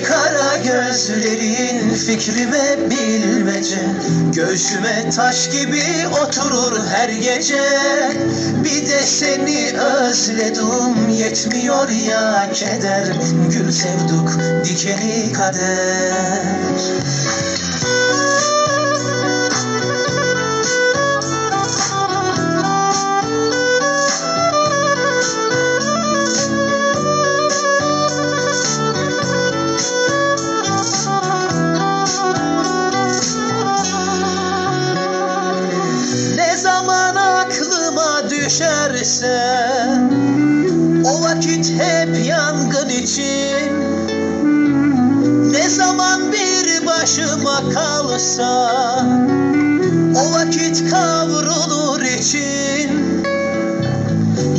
Kara gözlerin fikrime bilmece. Göğsüme taş gibi oturur her gece. Bir de seni özledim yetmiyor ya keder. Gül sevduk dikeni kader aklıma düşerse O vakit hep yangın için. Ne zaman bir başıma kalsa O vakit kavrulur için.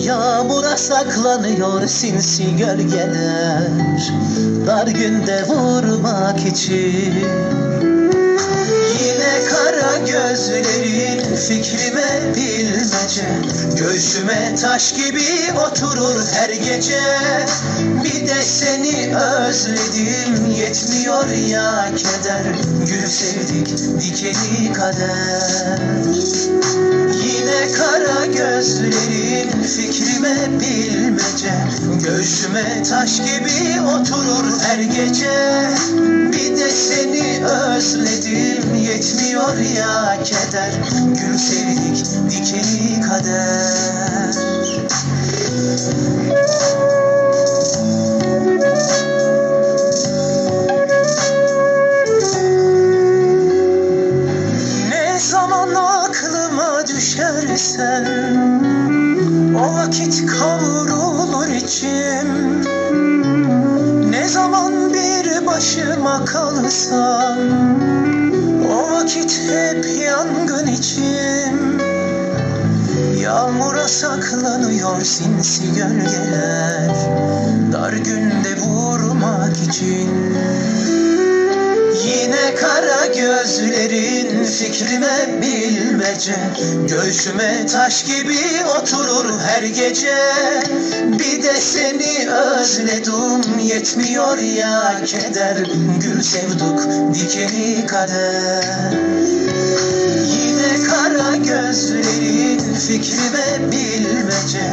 Yağmura saklanıyor sinsi gölgeler Dar günde vurmak için. Yine kara gözlerin fikrime bilmece Göğsüme taş gibi oturur her gece. Bir de seni özledim yetmiyor ya keder. Gül sevdik dikeni kader. Yine kara gözlerin fikrime bilmece. Göğsüme taş gibi oturur her gece. Bir de seni özledim yetmiyor ya keder. Gül sevdik vakit kavrulur içim Ne zaman bir başıma kalsam O vakit hep yangın içim Yağmura saklanıyor sinsi gölgeler Dar günde vurmak için fikrime bilmece. Göğsüme taş gibi oturur her gece. Bir de seni özledim yetmiyor ya keder. Gül sevduk dikeni kader. Yine kara gözlerin fikrime bilmece.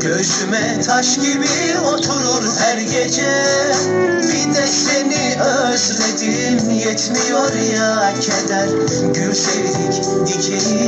Göğsüme taş gibi oturur her gece. Bir de seni yetmiyor ya keder. Gül sevdik dikeni